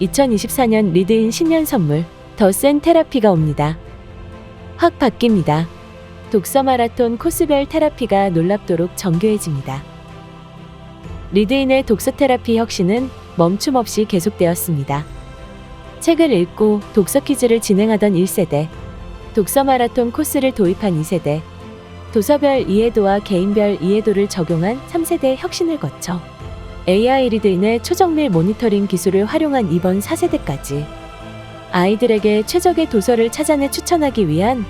2024년 리드인 신년 선물 더 센 테라피가 옵니다. 확 바뀝니다. 독서 마라톤 코스별 테라피가 놀랍도록 정교해집니다. 리드인의 독서 테라피 혁신은 멈춤 없이 계속되었습니다. 책을 읽고 독서 퀴즈를 진행하던 1세대, 독서 마라톤 코스를 도입한 2세대, 도서별 이해도와 개인별 이해도를 적용한 3세대 혁신을 거쳐 AI 리드인의 초정밀 모니터링 기술을 활용한 이번 4세대까지 아이들에게 최적의 도서를 찾아내 추천하기 위한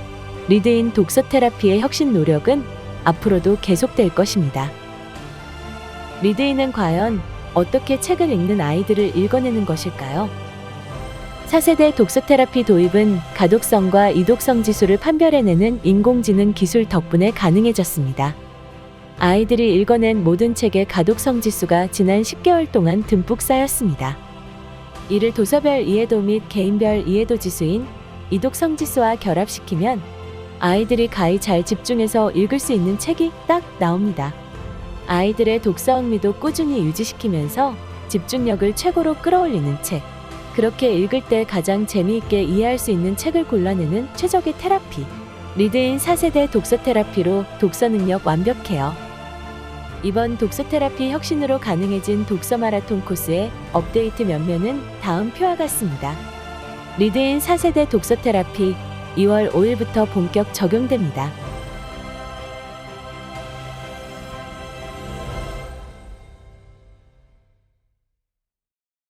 리드인 독서 테라피의 혁신 노력은 앞으로도 계속될 것입니다. 리드인은 과연 어떻게 책을 읽는 아이들을 읽어내는 것일까요? 4세대 독서 테라피 도입은 가독성과 이독성 지수를 판별해내는 인공지능 기술 덕분에 가능해졌습니다. 아이들이 읽어낸 모든 책의 가독성 지수가 지난 10개월 동안 듬뿍 쌓였습니다. 이를 도서별 이해도 및 개인별 이해도 지수인 이독성 지수와 결합시키면 아이들이 가히 잘 집중해서 읽을 수 있는 책이 딱 나옵니다. 아이들의 독서 흥미도 꾸준히 유지시키면서 집중력을 최고로 끌어올리는 책. 그렇게 읽을 때 가장 재미있게 이해할 수 있는 책을 골라내는 최적의 테라피. 리드인 4세대 독서 테라피로 독서 능력 완벽해요. 이번 독서 테라피 혁신으로 가능해진 독서 마라톤 코스의 업데이트 면면은 다음 표와 같습니다. 리드인 4세대 독서 테라피 2월 5일부터 본격 적용됩니다.